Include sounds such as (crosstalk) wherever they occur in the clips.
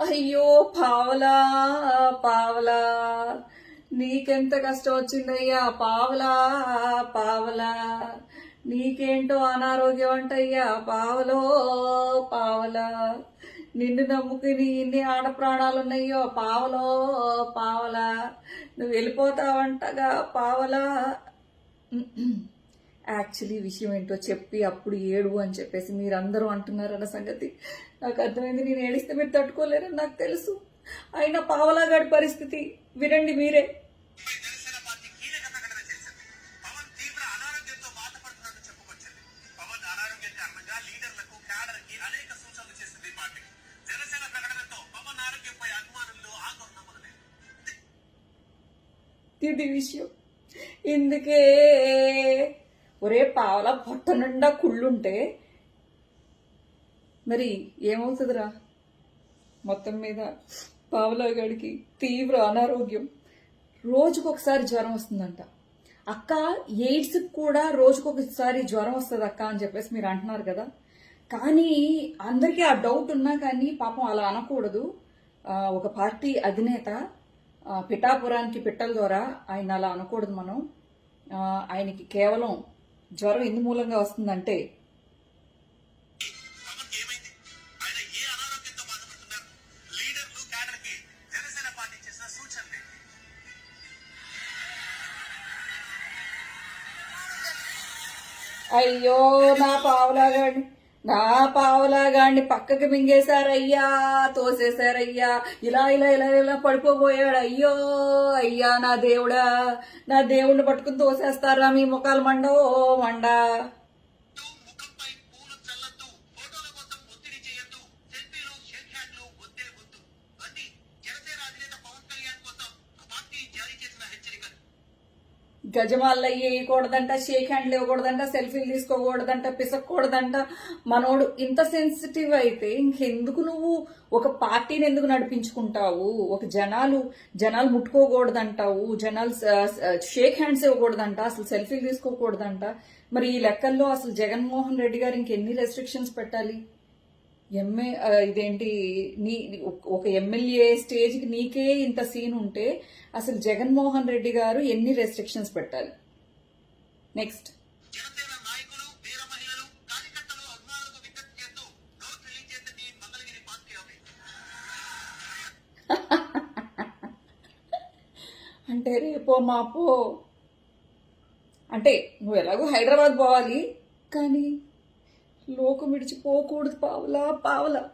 అయ్యో పావలా పావలా. నీకెంత కష్టం వచ్చిందయ్యా పావలా పావలా. నీకేంటో అనారోగ్యం అంటయ్యా పావలో పావలా. నిన్ను నమ్ముకుని ఇన్ని ఆడ ప్రాణాలు ఉన్నాయో పావలో పావలా. నువ్వు వెళ్ళిపోతావంటగా పావలా. యాక్చువల్లీ విషయం ఏంటో చెప్పి అప్పుడు ఏడు అని చెప్పేసి మీరందరూ అంటున్నారన్న సంగతి. నాకు అర్థమైంది. నేను ఏడిస్తే మీరు తట్టుకోలేరని నాకు తెలుసు. అయినా పావలాగాడి పరిస్థితి వినండి మీరే. ఇది విషయం. ఇందుకే ఒరే పావల పొట్ట నిండా కుళ్ళుంటే మరి ఏమవుతుందిరా? మొత్తం మీద పావలాగాడికి తీవ్ర అనారోగ్యం. రోజుకొకసారి జ్వరం వస్తుందంట. అక్క ఎయిడ్స్ కూడా రోజుకొకసారి జ్వరం వస్తుంది అక్క అని చెప్పేసి మీరు అంటున్నారు కదా. కానీ అందరికీ ఆ డౌట్ ఉన్నా కానీ పాపం అలా అనకూడదు. ఒక పార్టీ అధినేత పిఠాపురానికి పిట్టల ద్వారా ఆయన అలా అనకూడదు మనం. ఆయనకి కేవలం జ్వరం ఎందు మూలంగా వస్తుందంటే? అయ్యో నా పావులాగాడిని నా పావులాగాడిని పక్కకి మింగేశారయ్యా తోసేశారయ్యా ఇలా ఇలా ఇలా ఇలా పడిపోబోయాడు. అయ్యో అయ్యా నా దేవుడా నా దేవుడిని పట్టుకుని తోసేస్తారా మీ ముఖాలు మండో మండా? గజమాల్లో వేయకూడదంట షేక్ హ్యాండ్లు ఇవ్వకూడదంట సెల్ఫీలు తీసుకోకూడదంట పిసక్కూడదంట మనోడు ఇంత సెన్సిటివ్ అయితే ఇంకెందుకు నువ్వు ఒక పార్టీని ఎందుకు నడిపించుకుంటావు? ఒక జనాలు జనాలు ముట్టుకోకూడదంటావు జనాలు షేక్ హ్యాండ్స్ ఇవ్వకూడదంట అసలు సెల్ఫీలు తీసుకోకూడదంట. మరి ఈ లెక్కల్లో అసలు జగన్మోహన్ రెడ్డి గారు ఇంకెన్ని రెస్ట్రిక్షన్స్ పెట్టాలి? ఎంఏ ఇదేంటి నీ ఒక ఎమ్మెల్యే స్టేజ్కి నీకే ఇంత సీన్ ఉంటే అసలు జగన్మోహన్ రెడ్డి గారు ఎన్ని రెస్ట్రిక్షన్స్ పెట్టాలి? నెక్స్ట్ (laughs) అంటే రేపో మాపో అంటే నువ్వు ఎలాగో హైదరాబాద్ పోవాలి కానీ లోకం విడిచిపోకూడదు పావలా పావలా.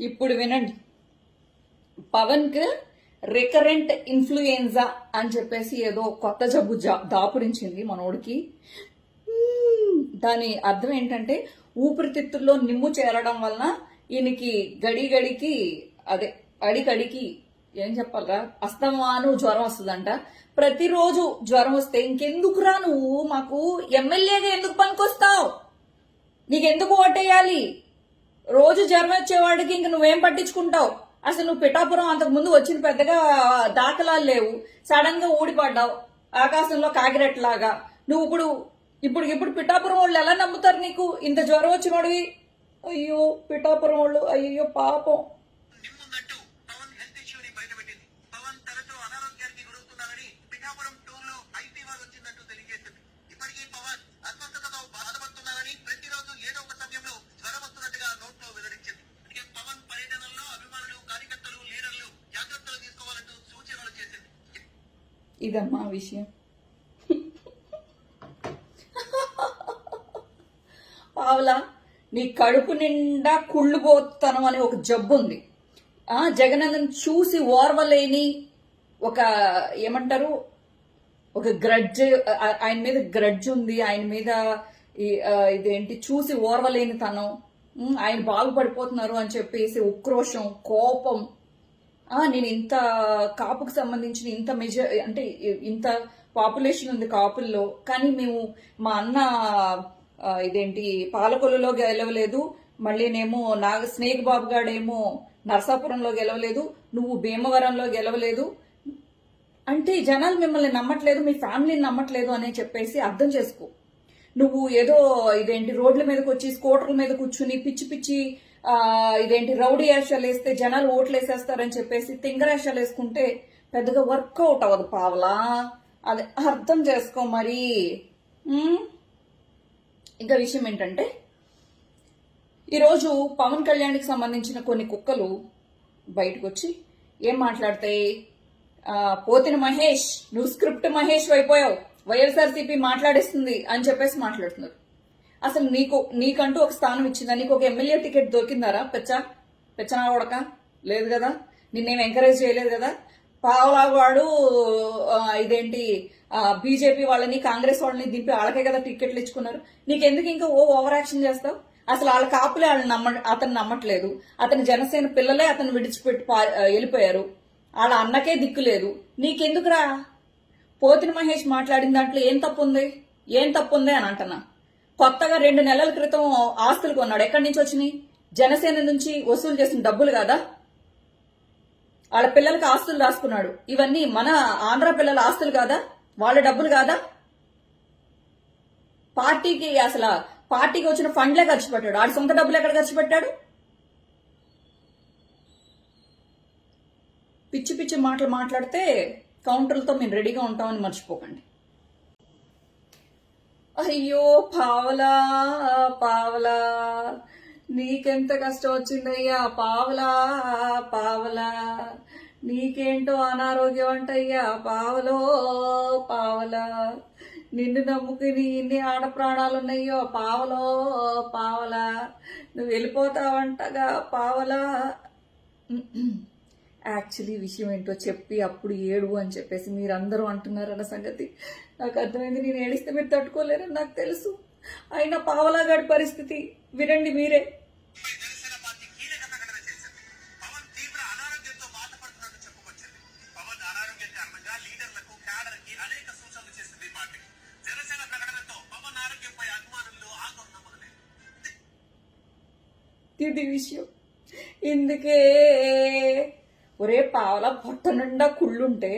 ఇప్పుడు వినండి. పవన్కి రికరెంట్ ఇన్ఫ్లుయెన్జా అని చెప్పేసి ఏదో కొత్త జబ్బు దాపురించింది మనోడికి. దాని అర్థం ఏంటంటే ఊపిరితిత్తుల్లో నిమ్ము చేరడం వలన ఈయనకి గడి గడికి అదే అడికడికి ఏం చెప్పాలరా? అస్తమాను జ్వరం వస్తుందంట. ప్రతిరోజు జ్వరం వస్తే ఇంకెందుకురా నువ్వు? మాకు ఎమ్మెల్యేగా ఎందుకు పనికొస్తావు? నీకెందుకు ఓటేయాలి? రోజు జ్వరం వచ్చేవాడికి ఇంక నువ్వేం పట్టించుకుంటావు? అసలు నువ్వు పిఠాపురం అంతకు ముందు వచ్చిన పెద్దగా దాఖలాలు లేవు. సడన్గా ఊడిపడ్డావు. ఆకాశంలో కాకిరెట్లాగా నువ్వు ఇప్పుడు ఇప్పుడు ఇప్పుడు పిఠాపురం వాళ్ళు ఎలా నమ్ముతారు నీకు? ఇంత జ్వరం వచ్చినోడివి. అయ్యో పిఠాపురం వాళ్ళు అయ్యో పాపం. ఇదమ్మా విషయం. పావలా నీ కడుపు నిండా కుళ్ళుబోతనం అనే ఒక జబ్బు ఉంది. ఆ జగనన్నను చూసి ఓర్వలేని ఒక ఏమంటారు ఒక గ్రడ్జ్ ఆయన మీద గ్రడ్జ్ ఉంది ఆయన మీద ఇదేంటి చూసి ఓర్వలేని తనం. ఆయన బాగుపడిపోతున్నారు అని చెప్పేసి ఉక్రోషం కోపం నేను ఇంత కాపుకు సంబంధించిన ఇంత మెజర్ అంటే ఇంత పాపులేషన్ ఉంది కాపుల్లో కానీ మేము మా అన్న ఇదేంటి పాలకొల్లులో గెలవలేదు మళ్ళీనేమో నాగ స్నేక్ బాబు గాడేమో నరసాపురంలో గెలవలేదు నువ్వు భీమవరంలో గెలవలేదు. అంటే జనాలు మిమ్మల్ని నమ్మట్లేదు మీ ఫ్యామిలీని నమ్మట్లేదు అని చెప్పేసి అర్థం చేసుకో. నువ్వు ఏదో ఇదేంటి రోడ్ల మీదకి వచ్చి స్కూటర్ల మీద కూర్చుని పిచ్చి పిచ్చి ఇదేంటి రౌడీ యాషాలు వేస్తే జనాలు ఓట్లు వేసేస్తారని చెప్పేసి తింగరాశాలు వేసుకుంటే పెద్దగా వర్కౌట్ అవ్వదు పావలా. అది అర్థం చేసుకో మరి. ఇంకా విషయం ఏంటంటే ఈరోజు పవన్ కళ్యాణ్కి సంబంధించిన కొన్ని కుక్కలు బయటకు వచ్చి ఏం మాట్లాడతాయి పోతిన మహేష్ నువ్వు స్క్రిప్ట్ మహేష్ అయిపోయావు వైఎస్ఆర్సీపీ మాట్లాడేస్తుంది అని చెప్పేసి మాట్లాడుతున్నారు. అసలు నీకు నీకంటూ ఒక స్థానం ఇచ్చిందా? నీకు ఒక ఎమ్మెల్యే టికెట్ దొరికిందారా? పెచ్చ పెచ్చనా ఉడక? లేదు కదా? నిన్నేం ఎంకరేజ్ చేయలేదు కదా? పావలావాడు వాడు ఇదేంటి బీజేపీ వాళ్ళని కాంగ్రెస్ వాళ్ళని దింపి వాళ్ళకే కదా టికెట్లు ఇచ్చుకున్నారు. నీకెందుకు ఇంకా ఓ ఓవర్ యాక్షన్ చేస్తావు? అసలు వాళ్ళ కాపులే వాళ్ళని నమ్మ అతను నమ్మట్లేదు. అతని జనసేన పిల్లలే అతను విడిచిపెట్టి పా- వెళ్ళిపోయారు. వాళ్ళ అన్నకే దిక్కు లేదు. నీకెందుకురా? పోతిన మహేష్ మాట్లాడిన దాంట్లో ఏం తప్పు ఉంది? ఏం తప్పు ఉంది అని అంటున్నా. కొత్తగా రెండు నెలల క్రితం ఆస్తులు కొన్నాడు. ఎక్కడి నుంచి వచ్చినాయి? జనసేన నుంచి వసూలు చేసిన డబ్బులు కాదా? వాళ్ళ పిల్లలకి ఆస్తులు రాసుకున్నాడు. ఇవన్నీ మన ఆంధ్ర పిల్లల ఆస్తులు కాదా? వాళ్ళ డబ్బులు కాదా? పార్టీకి అసలు పార్టీకి వచ్చిన ఫండ్లే ఖర్చు పెట్టాడు. ఆడి సొంత డబ్బులు ఎక్కడ ఖర్చు పెట్టాడు? పిచ్చి పిచ్చి మాటలు మాట్లాడితే కౌంటర్లతో మేము రెడీగా ఉంటామని మర్చిపోకండి. అయ్యో పావలా పావలా నీకెంత కష్టం వచ్చిందయ్యా పావలా పావలా. నీకేంటో అనారోగ్యం అంటయ్యా పావలో పావలా. నిన్ను నమ్ముకుని ఇన్ని ఆడ ప్రాణాలు ఉన్నాయో పావలో పావలా. నువ్వు వెళ్ళిపోతావంటగా పావలా. యాక్చువల్లీ విషయం ఏంటో చెప్పి అప్పుడు ఏడు అని చెప్పేసి మీరందరూ అంటున్నారన్న సంగతి. నాకు అర్థమైంది. నేను ఏడిస్తే మీరు తట్టుకోలేరని నాకు తెలుసు. అయినా పావలాగాడి పరిస్థితి వినండి మీరే. ఇది విషయం. ఇందుకే ఒరే పావలా పొట్ట నిండా కుళ్ళుంటే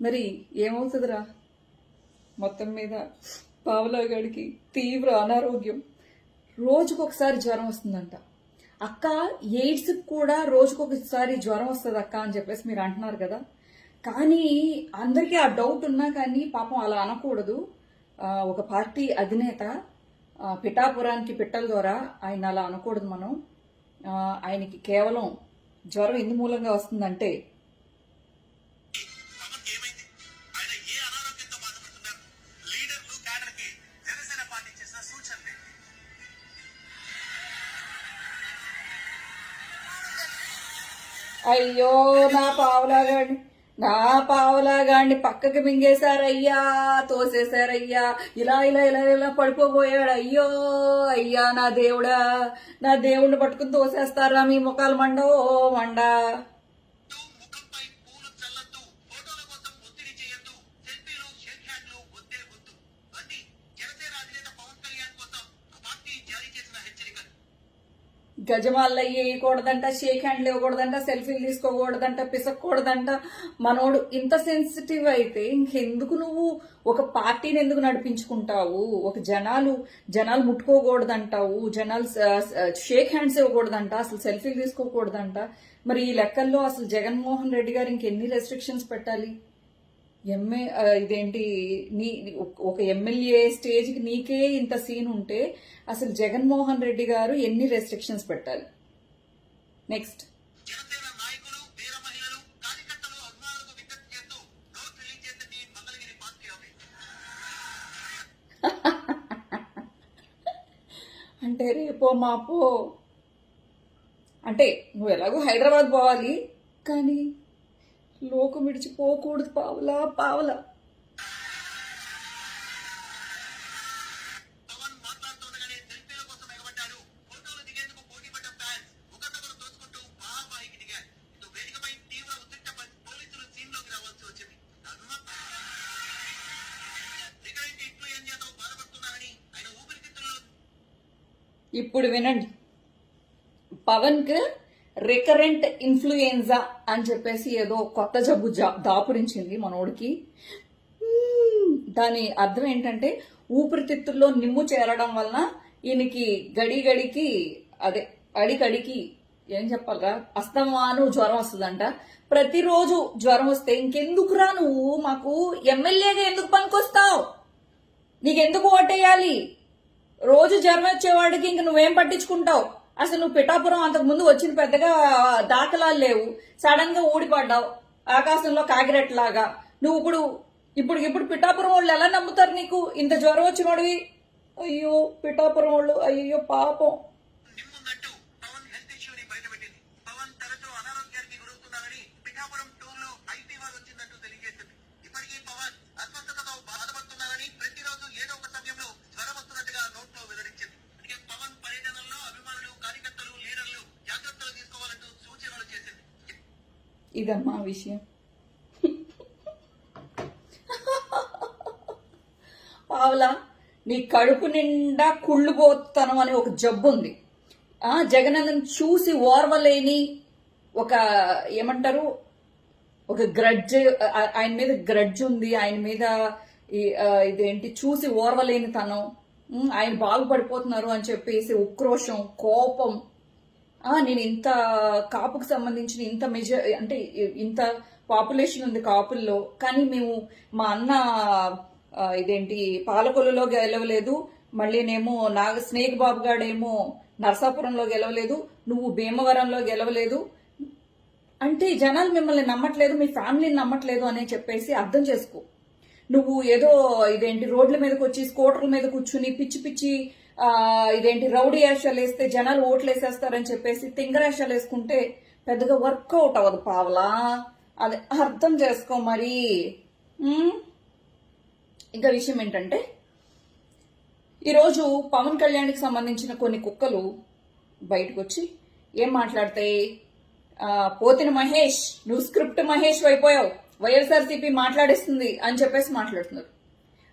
మరి ఏమవుతుందిరా? మొత్తం మీద పావలాగాడికి తీవ్ర అనారోగ్యం. రోజుకొకసారి జ్వరం వస్తుందంట. అక్క ఎయిడ్స్ కూడా రోజుకొకసారి జ్వరం వస్తుంది అక్క అని చెప్పేసి మీరు అంటున్నారు కదా. కానీ అందరికీ ఆ డౌట్ ఉన్నా కానీ పాపం అలా అనకూడదు. ఒక పార్టీ అధినేత పిఠాపురానికి పిట్టల ద్వారా ఆయన అలా అనకూడదు మనం. ఆయనకి కేవలం జ్వరం ఎందు మూలంగా వస్తుందంటే? అయ్యో నా పావులాగాడి నా పావులాగాడిని పక్కకి మింగేశారయ్యా తోసేశారయ్యా. ఇలా ఇలా ఇలా ఇలా పడిపోబోయాడు. అయ్యో అయ్యా నా దేవుడా నా దేవుడిని పట్టుకుని తోసేస్తారా మీ ముఖాలు మండో మండా? గజమాలు వేయకూడదంట షేక్ హ్యాండ్లు ఇవ్వకూడదంట సెల్ఫీలు తీసుకోకూడదంట పిసక్కూడదంట మనోడు ఇంత సెన్సిటివ్ అయితే ఇంకెందుకు నువ్వు ఒక పార్టీని ఎందుకు నడిపించుకుంటావు? ఒక జనాలు జనాలు ముట్టుకోకూడదంటావు జనాలు షేక్ హ్యాండ్స్ ఇవ్వకూడదంట అసలు సెల్ఫీలు తీసుకోకూడదంట. మరి ఈ లెక్కల్లో అసలు జగన్మోహన్ రెడ్డి గారు ఇంకెన్ని రెస్ట్రిక్షన్స్ పెట్టాలి? ఎంఏ ఇదేంటి నీ ఒక ఎమ్మెల్యే స్టేజ్కి నీకే ఇంత సీన్ ఉంటే అసలు జగన్మోహన్ రెడ్డి గారు ఎన్ని రెస్ట్రిక్షన్స్ పెట్టాలి? నెక్స్ట్ (laughs) అంటే రేపో మాపో అంటే నువ్వు ఎలాగో హైదరాబాద్ పోవాలి కానీ లోకం విడిచిపోకూడదు పావలా పావలా. ఇప్పుడు వినండి. పవన్కి రికరెంట్ ఇన్ఫ్లుయెన్జా అని చెప్పేసి ఏదో కొత్త జబ్బు దాపురించింది మనోడికి. దాని అర్థం ఏంటంటే ఊపిరితిత్తుల్లో నిమ్ము చేరడం వలన ఈయనకి గడి గడికి అదే అడికడికి ఏం చెప్పాలరా? అస్తమాను జ్వరం వస్తుందంట. ప్రతిరోజు జ్వరం వస్తే ఇంకెందుకురా నువ్వు? మాకు ఎమ్మెల్యేగా ఎందుకు పనికొస్తావు? నీకెందుకు ఓటేయాలి? రోజు జ్వరం వచ్చేవాడికి ఇంక నువ్వేం పట్టించుకుంటావు? అసలు నువ్వు పిఠాపురం అంతకు ముందు వచ్చిన పెద్దగా దాఖలాలు లేవు. సడన్గా ఊడిపడ్డావు. ఆకాశంలో కాగిరెట్లాగా నువ్వు ఇప్పుడు ఇప్పుడు ఇప్పుడు పిఠాపురం వాళ్ళు ఎలా నమ్ముతారు నీకు? ఇంత జ్వరం వచ్చినోడివి? అయ్యో పిఠాపురం వాళ్ళు అయ్యో పాపం. ఇదమ్మా విషయం. పావులా నీ కడుపు నిండా కుళ్ళుపోతనం అనే ఒక జబ్బు ఉంది. ఆ జగనన్నను చూసి ఓర్వలేని ఒక ఏమంటారు ఒక గ్రడ్జ్ ఆయన మీద గ్రడ్జ్ ఉంది ఆయన మీద ఇదేంటి చూసి ఓర్వలేని తనం. ఆయన బాగుపడిపోతున్నారు అని చెప్పేసి ఉక్రోషం కోపం నేను ఇంత కాపుకు సంబంధించిన ఇంత మెజర్ అంటే ఇంత పాపులేషన్ ఉంది కాపుల్లో కానీ మేము మా అన్న ఇదేంటి పాలకొల్లులో గెలవలేదు మళ్ళీనేమో నాగ స్నేక్ బాబు గాడేమో నరసాపురంలో గెలవలేదు నువ్వు భీమవరంలో గెలవలేదు. అంటే జనాలు మిమ్మల్ని నమ్మట్లేదు మీ ఫ్యామిలీని నమ్మట్లేదు అని చెప్పేసి అర్థం చేసుకో. నువ్వు ఏదో ఇదేంటి రోడ్ల మీదకి వచ్చి స్కూటర్ల మీద కూర్చుని పిచ్చి పిచ్చి ఇదేంటి రౌడీ యాషాలు వేస్తే జనాలు ఓట్లు వేసేస్తారని చెప్పేసి తింగరాశాలు వేసుకుంటే పెద్దగా వర్కౌట్ అవ్వదు పావలా. అది అర్థం చేసుకో మరి. ఇంకా విషయం ఏంటంటే ఈరోజు పవన్ కళ్యాణ్కి సంబంధించిన కొన్ని కుక్కలు బయటకు వచ్చి ఏం మాట్లాడతాయి పోతిన మహేష్ నువ్వు స్క్రిప్ట్ మహేష్ అయిపోయావు వైఎస్ఆర్సీపీ మాట్లాడేస్తుంది అని చెప్పేసి మాట్లాడుతున్నారు.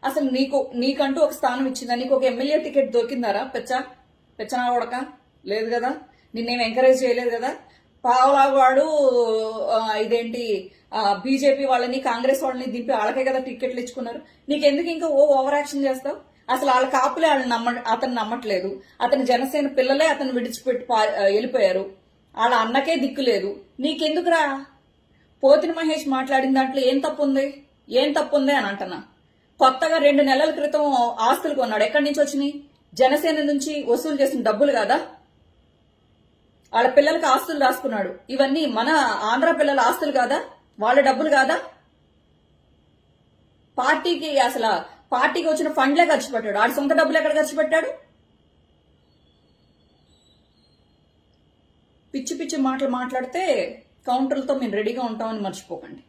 అసలు నీకు నీకంటూ ఒక స్థానం ఇచ్చిందా? నీకు ఒక ఎమ్మెల్యే టికెట్ దొరికిందారా? పెచ్చ? పెచ్చనా ఉడక? లేదు కదా? నిన్నేం ఎంకరేజ్ చేయలేదు కదా? పావలావాడు ఇదేంటి బీజేపీ వాళ్ళని కాంగ్రెస్ వాళ్ళని దింపి వాళ్ళకే కదా టికెట్లు ఇచ్చుకున్నారు. నీకెందుకు ఇంకా ఓ ఓవర్ యాక్షన్ చేస్తావు? అసలు వాళ్ళ కాపులే వాళ్ళని నమ్మ అతను నమ్మట్లేదు. అతని జనసేన పిల్లలే అతను విడిచిపెట్టి పా- వెళ్ళిపోయారు. వాళ్ళ అన్నకే దిక్కు లేదు. నీకెందుకురా? పోతిన మహేష్ మాట్లాడిన దాంట్లో ఏం తప్పు ఉంది ఏం తప్పు ఉంది అని అంటున్నా. కొత్తగా రెండు నెలల క్రితం ఆస్తులు కొన్నాడు. ఎక్కడి నుంచి వచ్చినాయి? జనసేన నుంచి వసూలు చేసిన డబ్బులు కాదా? వాళ్ళ పిల్లలకు ఆస్తులు రాసుకున్నాడు. ఇవన్నీ మన ఆంధ్ర పిల్లల ఆస్తులు కాదా? వాళ్ళ డబ్బులు కాదా? పార్టీకి అసలు పార్టీకి వచ్చిన ఫండ్లే ఖర్చు పెట్టాడు. ఆడి సొంత డబ్బులు ఎక్కడ ఖర్చు పెట్టాడు? పిచ్చి పిచ్చి మాటలు మాట్లాడితే కౌంటర్లతో మేము రెడీగా ఉంటామని మర్చిపోకండి.